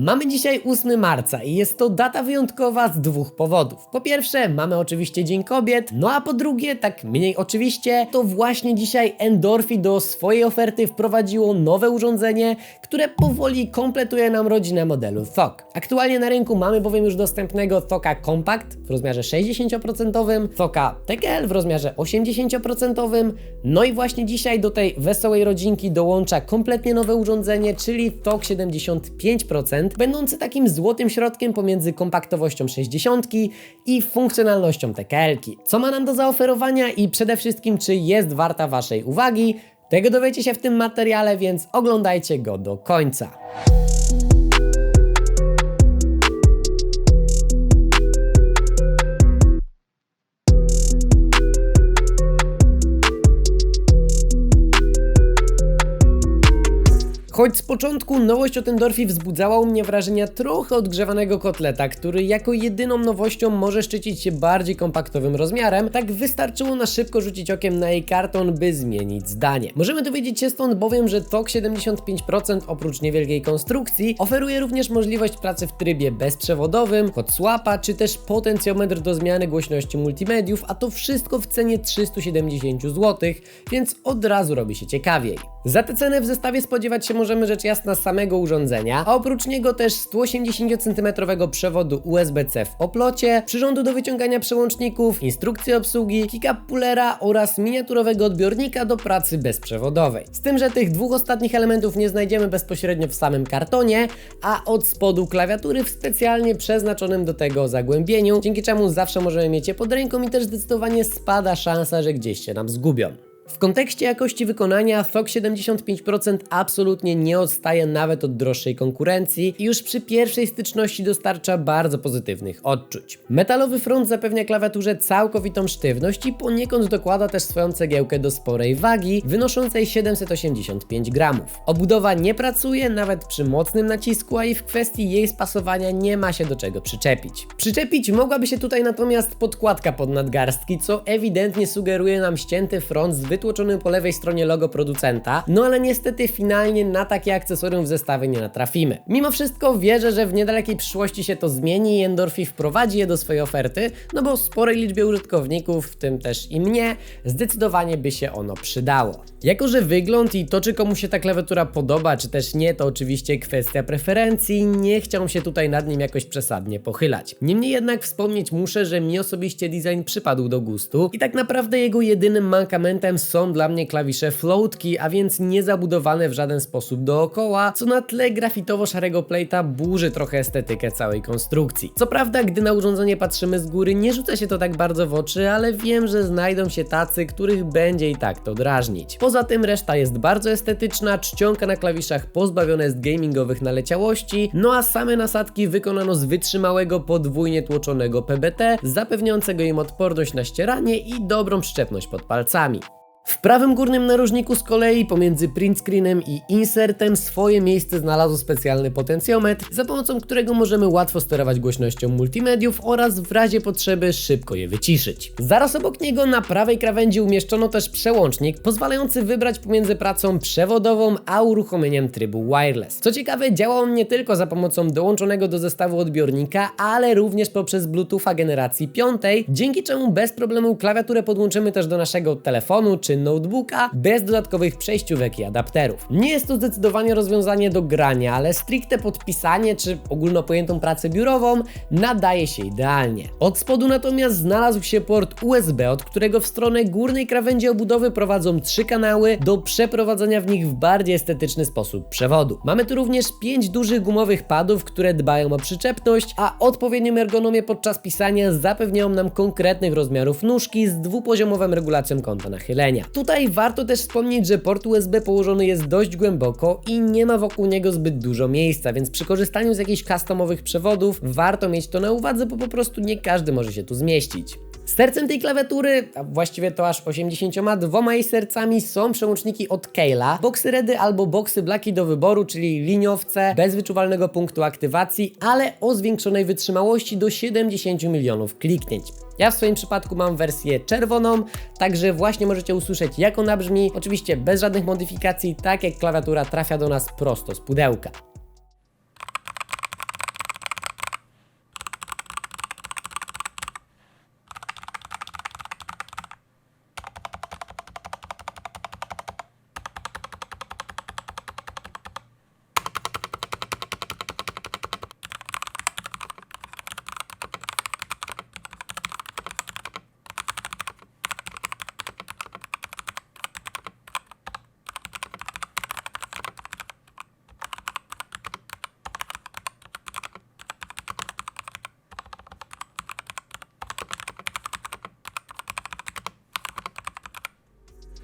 Mamy dzisiaj 8 marca i jest to data wyjątkowa z dwóch powodów. Po pierwsze, mamy oczywiście Dzień Kobiet, no a po drugie, tak mniej oczywiście, to właśnie dzisiaj Endorfi do swojej oferty wprowadziło nowe urządzenie, które powoli kompletuje nam rodzinę modelu THOK. Aktualnie na rynku mamy bowiem już dostępnego THOKa Compact w rozmiarze 60%, THOKa TKL w rozmiarze 80%, no i właśnie dzisiaj do tej wesołej rodzinki dołącza kompletnie nowe urządzenie, czyli THOK 75%, będący takim złotym środkiem pomiędzy kompaktowością 60 i funkcjonalnością TKL-ki. Co ma nam do zaoferowania i przede wszystkim czy jest warta Waszej uwagi? Tego dowiecie się w tym materiale, więc oglądajcie go do końca. Choć z początku nowość o Tendorfie wzbudzała u mnie wrażenia trochę odgrzewanego kotleta, który jako jedyną nowością może szczycić się bardziej kompaktowym rozmiarem, tak wystarczyło na szybko rzucić okiem na jej karton, by zmienić zdanie. Możemy dowiedzieć się stąd bowiem, że TOK 75% oprócz niewielkiej konstrukcji oferuje również możliwość pracy w trybie bezprzewodowym, hot czy też potencjometr do zmiany głośności multimediów, a to wszystko w cenie 370 zł, więc od razu robi się ciekawiej. Za tę cenę w zestawie spodziewać się możemy rzecz jasna samego urządzenia, a oprócz niego też 180 cm przewodu USB-C w oplocie, przyrządu do wyciągania przełączników, instrukcji obsługi, kick-up pullera oraz miniaturowego odbiornika do pracy bezprzewodowej. Z tym, że tych dwóch ostatnich elementów nie znajdziemy bezpośrednio w samym kartonie, a od spodu klawiatury w specjalnie przeznaczonym do tego zagłębieniu, dzięki czemu zawsze możemy mieć je pod ręką i też zdecydowanie spada szansa, że gdzieś się nam zgubią. W kontekście jakości wykonania THOK 75% absolutnie nie odstaje nawet od droższej konkurencji i już przy pierwszej styczności dostarcza bardzo pozytywnych odczuć. Metalowy front zapewnia klawiaturze całkowitą sztywność i poniekąd dokłada też swoją cegiełkę do sporej wagi, wynoszącej 785 gramów. Obudowa nie pracuje nawet przy mocnym nacisku, a i w kwestii jej spasowania nie ma się do czego przyczepić. Przyczepić mogłaby się tutaj natomiast podkładka pod nadgarstki, co ewidentnie sugeruje nam ścięty front z wytłoczonym po lewej stronie logo producenta, no ale niestety finalnie na takie akcesorium w zestawie nie natrafimy. Mimo wszystko wierzę, że w niedalekiej przyszłości się to zmieni i Endorfi wprowadzi je do swojej oferty, no bo sporej liczbie użytkowników, w tym też i mnie, zdecydowanie by się ono przydało. Jako, że wygląd i to, czy komu się ta klawiatura podoba, czy też nie, to oczywiście kwestia preferencji, nie chciałbym się tutaj nad nim jakoś przesadnie pochylać. Niemniej jednak wspomnieć muszę, że mi osobiście design przypadł do gustu i tak naprawdę jego jedynym mankamentem są dla mnie klawisze floatki, a więc nie zabudowane w żaden sposób dookoła, co na tle grafitowo-szarego plate'a burzy trochę estetykę całej konstrukcji. Co prawda, gdy na urządzenie patrzymy z góry, nie rzuca się to tak bardzo w oczy, ale wiem, że znajdą się tacy, których będzie i tak to drażnić. Poza tym reszta jest bardzo estetyczna, czcionka na klawiszach pozbawione jest gamingowych naleciałości, no a same nasadki wykonano z wytrzymałego podwójnie tłoczonego PBT, zapewniającego im odporność na ścieranie i dobrą przyczepność pod palcami. W prawym górnym narożniku z kolei pomiędzy print screenem i insertem swoje miejsce znalazł specjalny potencjometr, za pomocą którego możemy łatwo sterować głośnością multimediów oraz w razie potrzeby szybko je wyciszyć. Zaraz obok niego na prawej krawędzi umieszczono też przełącznik pozwalający wybrać pomiędzy pracą przewodową a uruchomieniem trybu wireless. Co ciekawe działa on nie tylko za pomocą dołączonego do zestawu odbiornika, ale również poprzez Bluetootha generacji 5, dzięki czemu bez problemu klawiaturę podłączymy też do naszego telefonu czy notebooka bez dodatkowych przejściówek i adapterów. Nie jest to zdecydowanie rozwiązanie do grania, ale stricte podpisanie czy ogólnopojętą pracę biurową nadaje się idealnie. Od spodu natomiast znalazł się port USB, od którego w stronę górnej krawędzi obudowy prowadzą trzy kanały do przeprowadzenia w nich w bardziej estetyczny sposób przewodu. Mamy tu również pięć dużych gumowych padów, które dbają o przyczepność, a odpowiednią ergonomię podczas pisania zapewniają nam konkretnych rozmiarów nóżki z dwupoziomową regulacją kąta nachylenia. Tutaj warto też wspomnieć, że port USB położony jest dość głęboko i nie ma wokół niego zbyt dużo miejsca, więc przy korzystaniu z jakichś customowych przewodów warto mieć to na uwadze, bo po prostu nie każdy może się tu zmieścić. Sercem tej klawiatury, a właściwie to aż 82 jej sercami są przełączniki od Kayla, boxy Redy albo boxy Blacki do wyboru, czyli liniowce bez wyczuwalnego punktu aktywacji, ale o zwiększonej wytrzymałości do 70 milionów kliknięć. Ja w swoim przypadku mam wersję czerwoną, także właśnie możecie usłyszeć jak ona brzmi, oczywiście bez żadnych modyfikacji, tak jak klawiatura trafia do nas prosto z pudełka.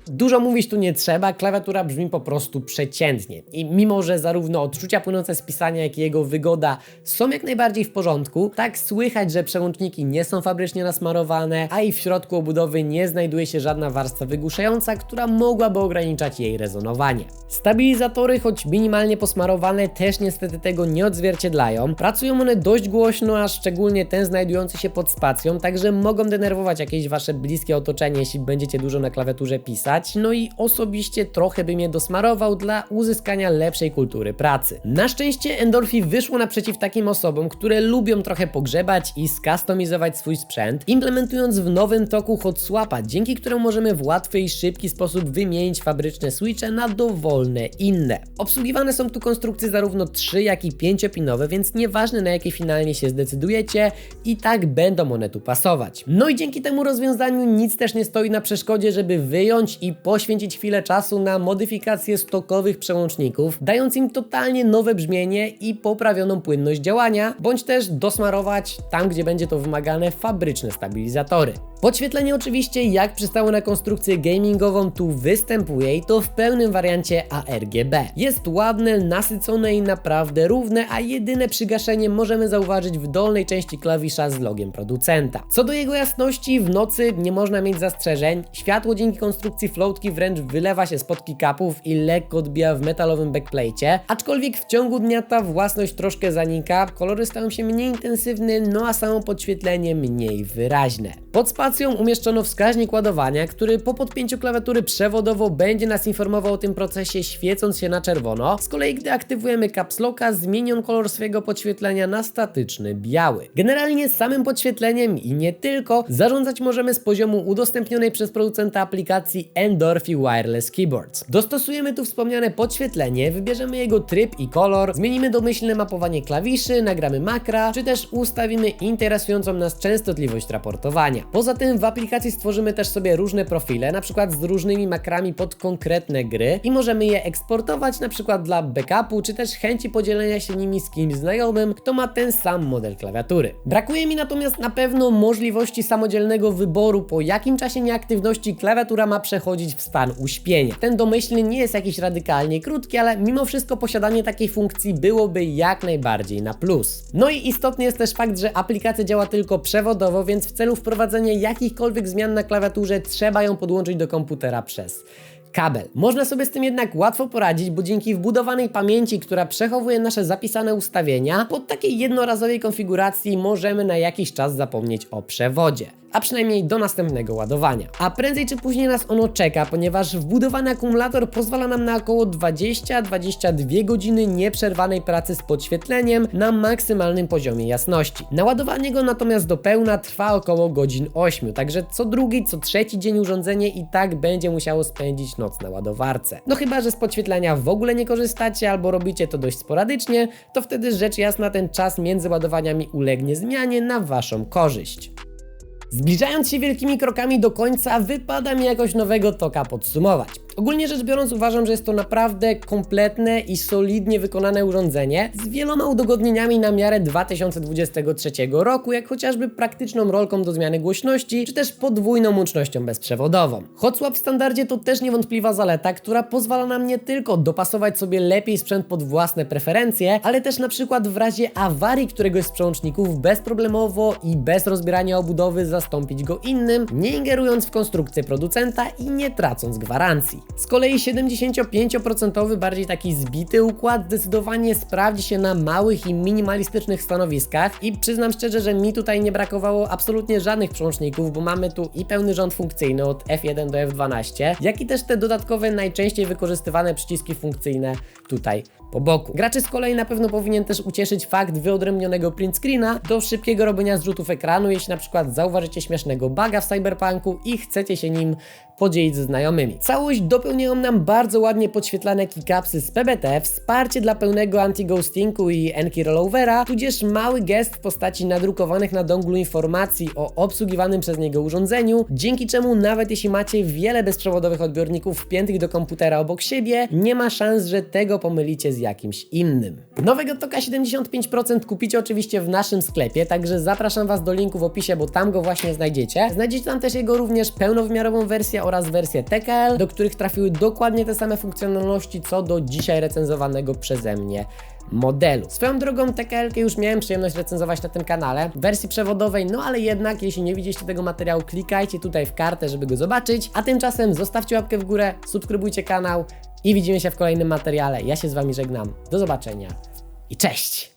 Dużo mówić tu nie trzeba, klawiatura brzmi po prostu przeciętnie. I mimo, że zarówno odczucia płynące z pisania, jak i jego wygoda są jak najbardziej w porządku, tak słychać, że przełączniki nie są fabrycznie nasmarowane, a i w środku obudowy nie znajduje się żadna warstwa wygłuszająca, która mogłaby ograniczać jej rezonowanie. Stabilizatory, choć minimalnie posmarowane, też niestety tego nie odzwierciedlają. Pracują one dość głośno, a szczególnie ten znajdujący się pod spacją, także mogą denerwować jakieś wasze bliskie otoczenie, jeśli będziecie dużo na klawiaturze pisać. No i osobiście trochę bym je dosmarował dla uzyskania lepszej kultury pracy. Na szczęście Endorphi wyszło naprzeciw takim osobom, które lubią trochę pogrzebać i skustomizować swój sprzęt, implementując w nowym toku hot swapa, dzięki któremu możemy w łatwy i szybki sposób wymienić fabryczne switche na dowolne inne. Obsługiwane są tu konstrukcje zarówno 3 jak i 5-pinowe, więc nieważne na jakie finalnie się zdecydujecie, i tak będą one tu pasować. No i dzięki temu rozwiązaniu nic też nie stoi na przeszkodzie, żeby wyjąć i poświęcić chwilę czasu na modyfikację stokowych przełączników, dając im totalnie nowe brzmienie i poprawioną płynność działania, bądź też dosmarować tam, gdzie będzie to wymagane fabryczne stabilizatory. Podświetlenie oczywiście, jak przystało na konstrukcję gamingową, tu występuje i to w pełnym wariancie ARGB. Jest ładne, nasycone i naprawdę równe, a jedyne przygaszenie możemy zauważyć w dolnej części klawisza z logiem producenta. Co do jego jasności, w nocy nie można mieć zastrzeżeń. Światło dzięki konstrukcji floatki wręcz wylewa się spod kickupów i lekko odbija w metalowym backplate, aczkolwiek w ciągu dnia ta własność troszkę zanika, kolory stają się mniej intensywne, no a samo podświetlenie mniej wyraźne. Pod spacją umieszczono wskaźnik ładowania, który po podpięciu klawiatury przewodowo będzie nas informował o tym procesie świecąc się na czerwono. Z kolei gdy aktywujemy caps locka, zmieni on kolor swojego podświetlenia na statyczny biały. Generalnie samym podświetleniem i nie tylko zarządzać możemy z poziomu udostępnionej przez producenta aplikacji Endorphi Wireless Keyboards. Dostosujemy tu wspomniane podświetlenie, wybierzemy jego tryb i kolor, zmienimy domyślne mapowanie klawiszy, nagramy makra, czy też ustawimy interesującą nas częstotliwość raportowania. Poza tym w aplikacji stworzymy też sobie różne profile, na przykład z różnymi makrami pod konkretne gry i możemy je eksportować na przykład dla backupu, czy też chęci podzielenia się nimi z kimś znajomym, kto ma ten sam model klawiatury. Brakuje mi natomiast na pewno możliwości samodzielnego wyboru, po jakim czasie nieaktywności klawiatura ma przechodzić w stan uśpienia. Ten domyślny nie jest jakiś radykalnie krótki, ale mimo wszystko posiadanie takiej funkcji byłoby jak najbardziej na plus. No i istotny jest też fakt, że aplikacja działa tylko przewodowo, więc w celu wprowadzenia jakichkolwiek zmian na klawiaturze trzeba ją podłączyć do komputera przez kabel. Można sobie z tym jednak łatwo poradzić, bo dzięki wbudowanej pamięci, która przechowuje nasze zapisane ustawienia, pod takiej jednorazowej konfiguracji możemy na jakiś czas zapomnieć o przewodzie a przynajmniej do następnego ładowania. A prędzej czy później nas ono czeka, ponieważ wbudowany akumulator pozwala nam na około 20-22 godziny nieprzerwanej pracy z podświetleniem na maksymalnym poziomie jasności. Naładowanie go natomiast do pełna trwa około godzin 8, także co drugi, co trzeci dzień urządzenie i tak będzie musiało spędzić noc na ładowarce. No chyba, że z podświetlenia w ogóle nie korzystacie albo robicie to dość sporadycznie, to wtedy rzecz jasna ten czas między ładowaniami ulegnie zmianie na Waszą korzyść. Zbliżając się wielkimi krokami do końca, wypada mi jakoś nowego toka podsumować. Ogólnie rzecz biorąc uważam, że jest to naprawdę kompletne i solidnie wykonane urządzenie z wieloma udogodnieniami na miarę 2023 roku, jak chociażby praktyczną rolką do zmiany głośności, czy też podwójną łącznością bezprzewodową. HotSwap w standardzie to też niewątpliwa zaleta, która pozwala nam nie tylko dopasować sobie lepiej sprzęt pod własne preferencje, ale też na przykład w razie awarii któregoś z przełączników bezproblemowo i bez rozbierania obudowy zastąpić go innym, nie ingerując w konstrukcję producenta i nie tracąc gwarancji. Z kolei 75% bardziej taki zbity układ zdecydowanie sprawdzi się na małych i minimalistycznych stanowiskach i przyznam szczerze, że mi tutaj nie brakowało absolutnie żadnych przełączników, bo mamy tu i pełny rząd funkcyjny od F1 do F12, jak i też te dodatkowe najczęściej wykorzystywane przyciski funkcyjne tutaj po boku. Graczy z kolei na pewno powinien też ucieszyć fakt wyodrębnionego print screena do szybkiego robienia zrzutów ekranu, jeśli na przykład zauważycie śmiesznego buga w Cyberpunku i chcecie się nim podzielić ze znajomymi. Całość dopełniają nam bardzo ładnie podświetlane keycapsy z PBT, wsparcie dla pełnego anti-ghostingu i enki rollovera, tudzież mały gest w postaci nadrukowanych na donglu informacji o obsługiwanym przez niego urządzeniu, dzięki czemu nawet jeśli macie wiele bezprzewodowych odbiorników wpiętych do komputera obok siebie, nie ma szans, że tego pomylicie z jakimś innym. Nowego Toka 75% kupicie oczywiście w naszym sklepie, także zapraszam Was do linku w opisie, bo tam go właśnie znajdziecie. Znajdziecie tam też jego również pełnowymiarową wersję oraz wersję TKL, do których trafiły dokładnie te same funkcjonalności, co do dzisiaj recenzowanego przeze mnie modelu. Swoją drogą TKL już miałem przyjemność recenzować na tym kanale w wersji przewodowej, no ale jednak jeśli nie widzieliście tego materiału, klikajcie tutaj w kartę, żeby go zobaczyć, a tymczasem zostawcie łapkę w górę, subskrybujcie kanał i widzimy się w kolejnym materiale. Ja się z Wami żegnam. Do zobaczenia i cześć!